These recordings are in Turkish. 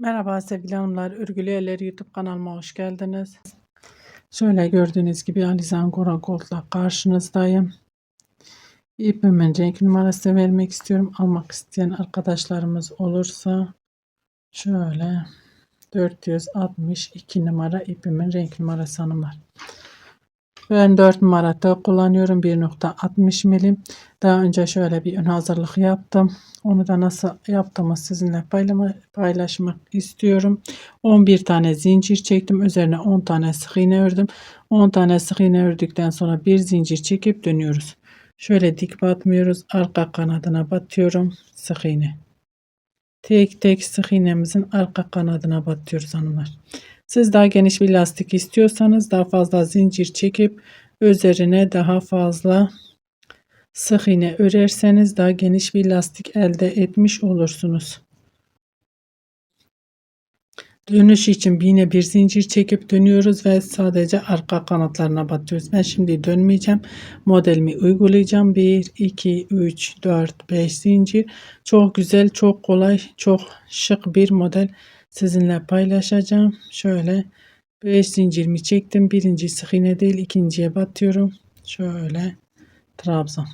Merhaba sevgili hanımlar, Örgülü Eller YouTube kanalıma hoş geldiniz. Şöyle gördüğünüz gibi Alizan Gora Gold'la karşınızdayım. İpimin renk numarası vermek istiyorum. Almak isteyen arkadaşlarımız olursa şöyle 462 numara ipimin renk numarası hanımlar. Ben 4 numarada kullanıyorum 1.60 milim. Daha önce şöyle bir ön hazırlık yaptım. Onu da nasıl yaptığımı sizinle paylaşmak istiyorum. 11 tane zincir çektim. Üzerine 10 tane sık iğne ördüm. 10 tane sık iğne ördükten sonra bir zincir çekip dönüyoruz. Şöyle dik batmıyoruz. Arka kanadına batıyorum. Sık iğne. Tek tek sık iğnemizin arka kanadına batıyoruz hanımlar. Siz daha geniş bir lastik istiyorsanız daha fazla zincir çekip üzerine daha fazla sık iğne örerseniz daha geniş bir lastik elde etmiş olursunuz. Dönüş için yine bir zincir çekip dönüyoruz ve sadece arka kanatlarına batıyoruz. Ben şimdi dönmeyeceğim. Modelimi uygulayacağım. 1, 2, 3, 4, 5 zincir. Çok güzel, çok kolay, çok şık bir model sizinle paylaşacağım. Şöyle 5 zincirimi çektim. Birinci sık iğne değil ikinciye batıyorum. Şöyle trabzan.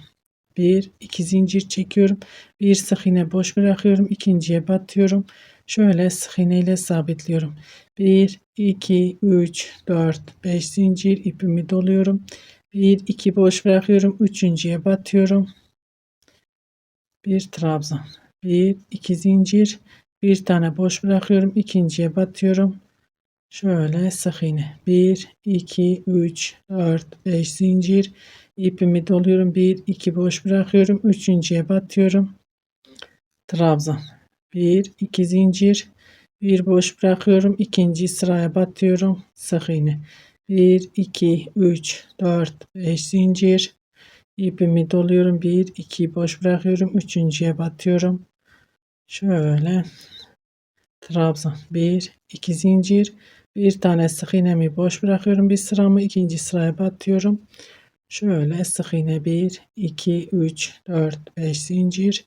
1 2 zincir çekiyorum. Bir sık iğne boş bırakıyorum. ikinciye batıyorum. Şöyle sık iğne ile sabitliyorum. 1 2 3 4 5 zincir ipimi doluyorum. 1 2 boş bırakıyorum. Üçüncüye batıyorum. Bir trabzan. 1 2 zincir bir tane boş bırakıyorum. ikinciye batıyorum. Şöyle sık iğne. 1, 2, 3, 4, 5 zincir. ipimi doluyorum. 1, 2 boş bırakıyorum. Üçüncüye batıyorum. Trabzan. 1, 2 zincir. Bir boş bırakıyorum. ikinci sıraya batıyorum. Sık iğne. 1, 2, 3, 4, 5 zincir. ipimi doluyorum. 1, 2 boş bırakıyorum. Üçüncüye batıyorum. Şöyle trabzan 1 2 zincir. Bir tane sık iğnemi boş bırakıyorum bir sıramı. İkinci sıraya batıyorum. Şöyle sık iğne 1 2 3 4 5 zincir.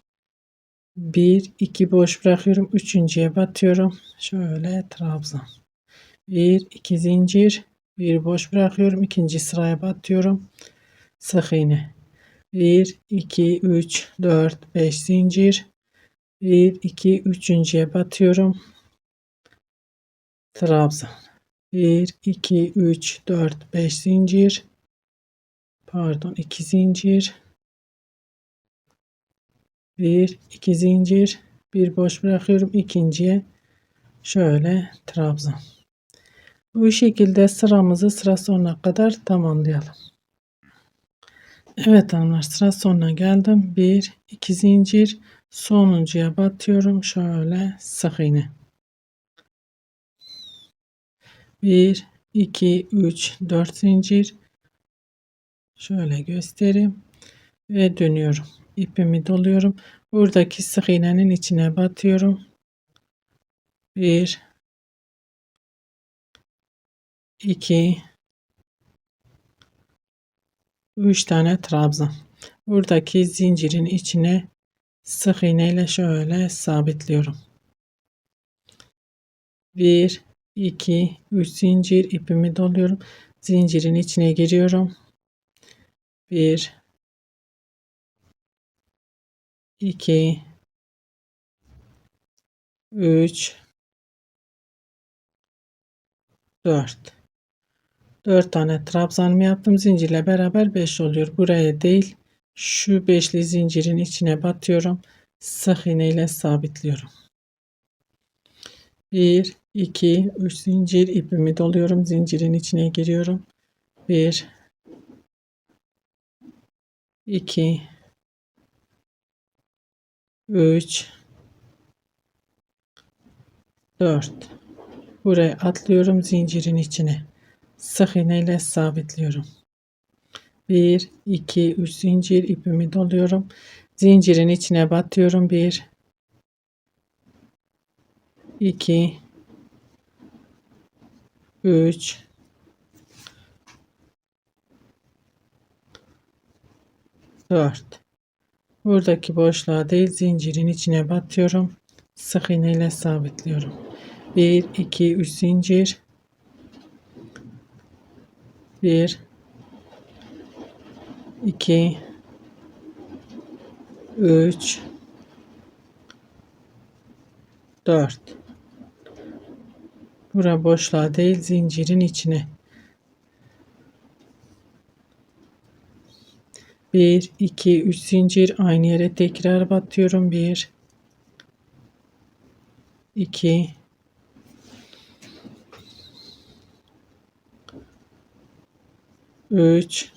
1 2 boş bırakıyorum. Üçüncüye batıyorum. Şöyle trabzan 1 2 zincir. Bir boş bırakıyorum. İkinci sıraya batıyorum. Sık iğne. 1 2 3 4 5 zincir 1 2 üçüncüye batıyorum. Trabzan. 1 2 3 4 5 zincir. Pardon 2 zincir. 1 2 zincir. Bir boş bırakıyorum ikinciye. Şöyle trabzan. Bu şekilde sıramızı sıra sonuna kadar tamamlayalım. Evet hanımlar sıra sonuna geldim. 1 2 zincir sonuncuya batıyorum. Şöyle sık iğne. 1 2 3 4 zincir. Şöyle göstereyim ve dönüyorum. İpimi doluyorum. Buradaki sık iğnenin içine batıyorum. 1 2 3 tane trabzan. Buradaki zincirin içine sık iğne ile şöyle sabitliyorum. 1 2 3 zincir ipimi doluyorum. Zincirin içine giriyorum. 1 2 3 4 4 tane trabzanımı yaptım. Zincirle beraber 5 oluyor. Buraya değil şu beşli zincirin içine batıyorum. Sık iğne ile sabitliyorum. 1 2 3 zincir ipimi doluyorum. Zincirin içine giriyorum. 1 2 3 4 Buraya atlıyorum zincirin içine. Sık iğne ile sabitliyorum. 1 2 3 zincir ipimi doluyorum. Zincirin içine batıyorum. 1 2 3 4 Buradaki boşluğa değil zincirin içine batıyorum. sık iğne ile sabitliyorum. 1 2 3 zincir 1 2 3 4 Bura boşluğa değil zincirin içine. 1 2 3 zincir aynı yere tekrar batıyorum. 1 2 3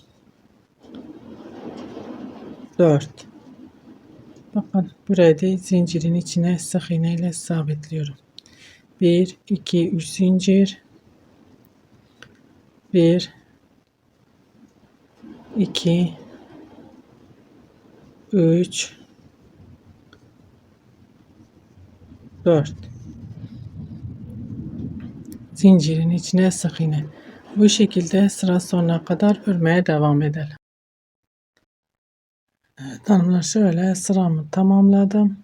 4 Bakın buraya da zincirin içine sık iğne ile sabitliyorum. 1 2 3 zincir 1 2 3 4 zincirin içine sık iğne. Bu şekilde sıra sonuna kadar örmeye devam edelim. Evet hanımlar şöyle sıramı tamamladım.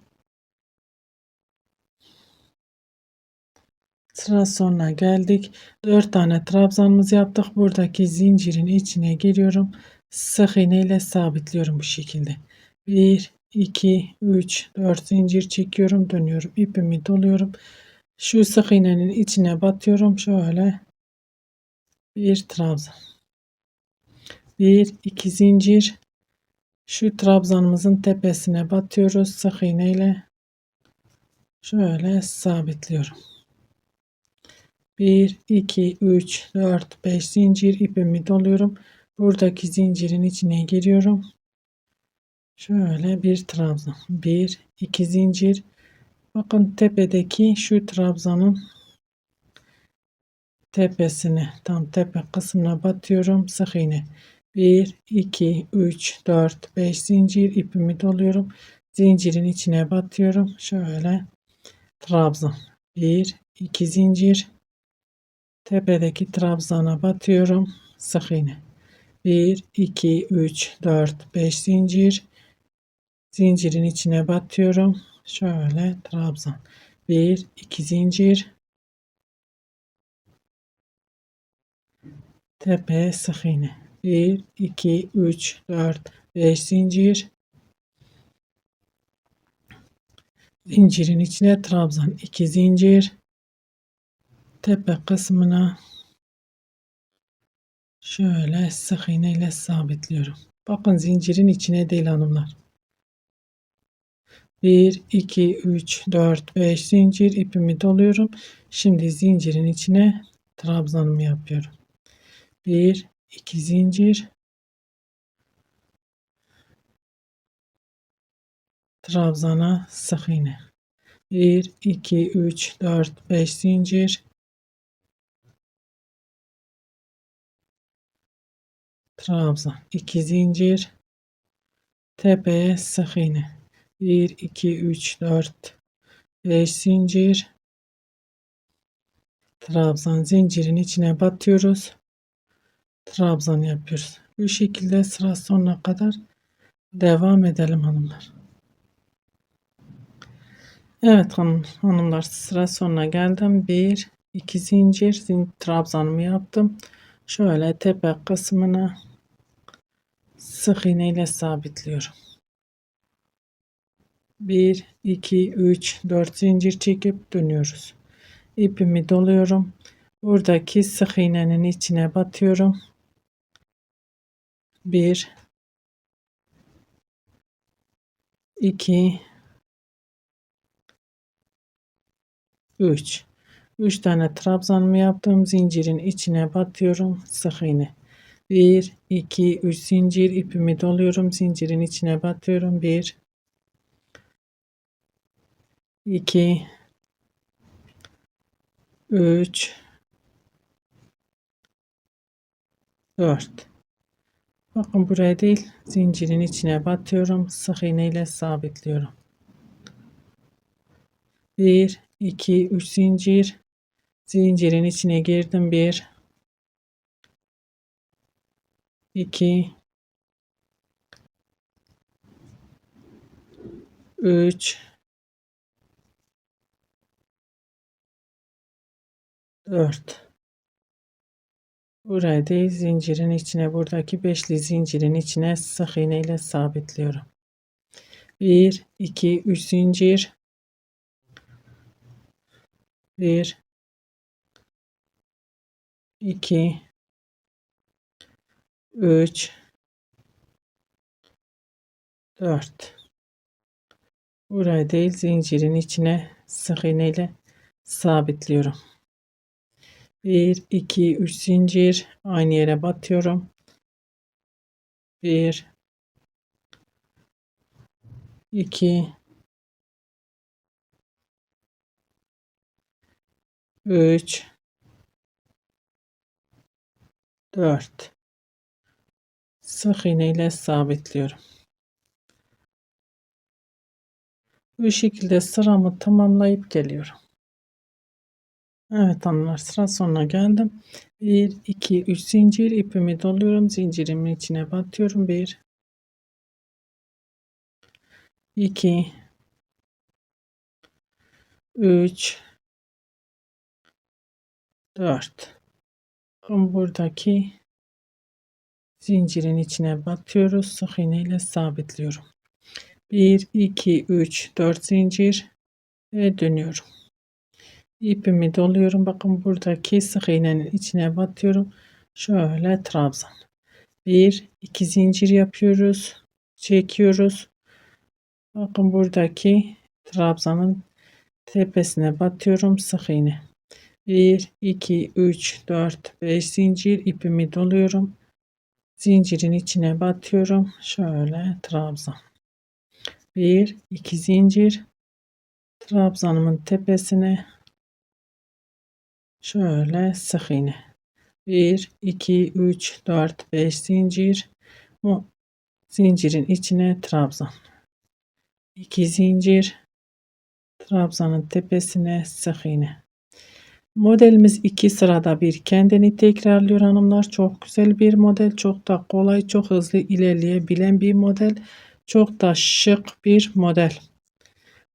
Sıra sonuna geldik. 4 tane trabzanımızı yaptık. Buradaki zincirin içine giriyorum. Sık iğne ile sabitliyorum bu şekilde. 1 2 3 4 zincir çekiyorum, dönüyorum. ipimi doluyorum. Şu sık iğnenin içine batıyorum. Şöyle bir trabzan. Bir iki zincir. Şu trabzanımızın tepesine batıyoruz sık iğne ile. Şöyle sabitliyorum. 1 2 3 4 5 zincir ipimi doluyorum. Buradaki zincirin içine giriyorum. Şöyle bir trabzan. 1 2 zincir. Bakın tepedeki şu trabzanın tepesine tam tepe kısmına batıyorum sık iğne 1 2 3 4 5 zincir ipimi doluyorum. Zincirin içine batıyorum. Şöyle trabzan. 1 2 zincir. Tepedeki trabzana batıyorum. Sık iğne. 1 2 3 4 5 zincir. Zincirin içine batıyorum. Şöyle trabzan. 1 2 zincir. Tepe sık iğne 1 2 3 4 5 zincir. Zincirin içine trabzan 2 zincir. Tepe kısmına şöyle sık iğne ile sabitliyorum. Bakın zincirin içine değil hanımlar. 1 2 3 4 5 zincir ipimi doluyorum. Şimdi zincirin içine trabzanımı yapıyorum. 1 2 zincir. Trabzana sık iğne. 1 2 3 4 5 zincir. Trabzan 2 zincir. Tepeye sık iğne. 1 2 3 4 5 zincir. Trabzan zincirin içine batıyoruz trabzan yapıyoruz. Bu şekilde sıra sonuna kadar devam edelim hanımlar. Evet hanım, hanımlar sıra sonuna geldim. Bir, iki zincir zin, trabzanımı yaptım. Şöyle tepe kısmına sık iğne ile sabitliyorum. 1 2 3 4 zincir çekip dönüyoruz. İpimi doluyorum. Buradaki sık iğnenin içine batıyorum. 1 2 3 3 tane trabzanımı yaptım? Zincirin içine batıyorum sık iğne. 1 2 3 zincir ipimi doluyorum zincirin içine batıyorum. 1 2 3 4 Bakın buraya değil zincirin içine batıyorum. Sık iğne ile sabitliyorum. 1, 2, 3 zincir. Zincirin içine girdim. 1, 2, 3, 4, Burayı değil zincirin içine buradaki beşli zincirin içine sık iğne ile sabitliyorum. 1 2 3 zincir 1 2 3 4 Burayı değil zincirin içine sık iğne ile sabitliyorum. 1 2 3 zincir aynı yere batıyorum. 1 2 3 4 sık iğne ile sabitliyorum. Bu şekilde sıramı tamamlayıp geliyorum. Evet hanımlar sıra sonuna geldim. 1 2 3 zincir ipimi doluyorum. Zincirimin içine batıyorum. 1 2 3 4 Bakın buradaki zincirin içine batıyoruz. Sık iğne ile sabitliyorum. 1 2 3 4 zincir ve dönüyorum. İpimi doluyorum. Bakın buradaki sık iğnenin içine batıyorum. Şöyle trabzan. 1 2 zincir yapıyoruz. Çekiyoruz. Bakın buradaki trabzanın tepesine batıyorum. Sık iğne. 1 2 3 4 5 zincir ipimi doluyorum. Zincirin içine batıyorum. Şöyle trabzan. 1 2 zincir trabzanımın tepesine şöyle sık iğne. 1 2 3 4 5 zincir. Bu zincirin içine trabzan. 2 zincir. Trabzanın tepesine sık iğne. Modelimiz iki sırada bir kendini tekrarlıyor hanımlar. Çok güzel bir model çok da kolay çok hızlı ilerleyebilen bir model. Çok da şık bir model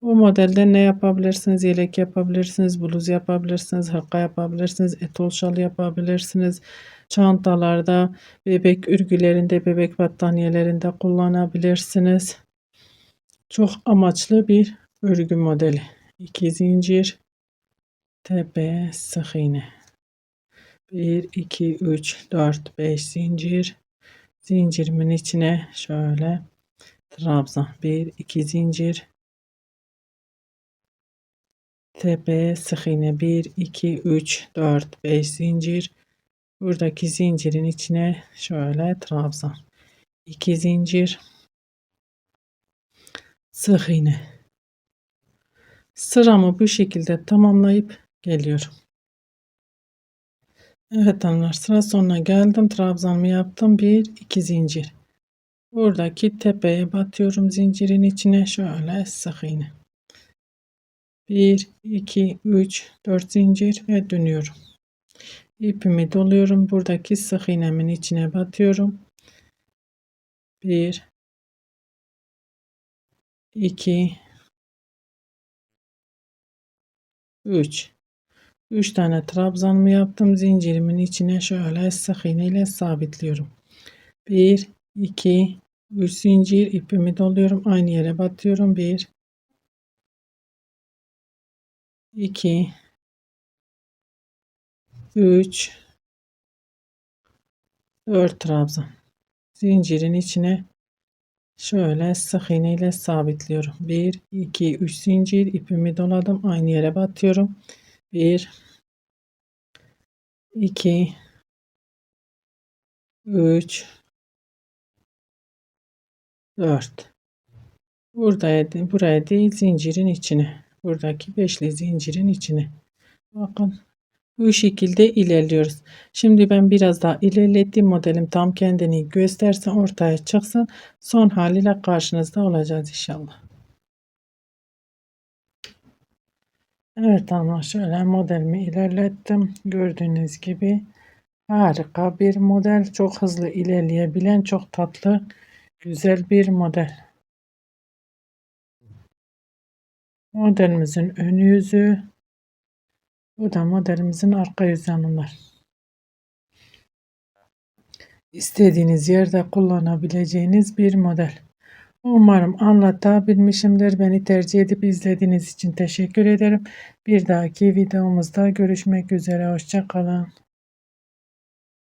bu modelde ne yapabilirsiniz? Yelek yapabilirsiniz, bluz yapabilirsiniz, hırka yapabilirsiniz, etol şal yapabilirsiniz. Çantalarda, bebek örgülerinde, bebek battaniyelerinde kullanabilirsiniz. Çok amaçlı bir örgü modeli. 2 zincir, tepe, sık iğne. 1, 2, 3, 4, 5 zincir. Zincirimin içine şöyle trabzan. 1, 2 zincir tepeye sık iğne 1 2 3 4 5 zincir. Buradaki zincirin içine şöyle trabzan. 2 zincir. Sık iğne. Sıramı bu şekilde tamamlayıp geliyorum. Evet hanımlar sıra sonuna geldim. Trabzanımı yaptım. 1 2 zincir. Buradaki tepeye batıyorum zincirin içine. Şöyle sık iğne 1 2 3 4 zincir ve dönüyorum. İpimi doluyorum. Buradaki sık iğnemin içine batıyorum. 1 2 3 3 tane trabzanımı yaptım? Zincirimin içine şöyle sık iğne ile sabitliyorum. 1 2 3 zincir. İpimi doluyorum. Aynı yere batıyorum. 1 2 3 4 trabzan. Zincirin içine şöyle sık iğne ile sabitliyorum. 1 2 3 zincir. İpimi doladım. Aynı yere batıyorum. 1 2 3 4 burada buraya değil zincirin içine buradaki beşli zincirin içine. Bakın bu şekilde ilerliyoruz. Şimdi ben biraz daha ilerlettiğim modelim tam kendini göstersin ortaya çıksın. Son haliyle karşınızda olacağız inşallah. Evet ama şöyle modelimi ilerlettim. Gördüğünüz gibi harika bir model. Çok hızlı ilerleyebilen çok tatlı güzel bir model. Modelimizin ön yüzü Bu da modelimizin arka yüzü hanımlar. İstediğiniz yerde kullanabileceğiniz bir model. Umarım anlatabilmişimdir. Beni tercih edip izlediğiniz için teşekkür ederim. Bir dahaki videomuzda görüşmek üzere. Hoşçakalın.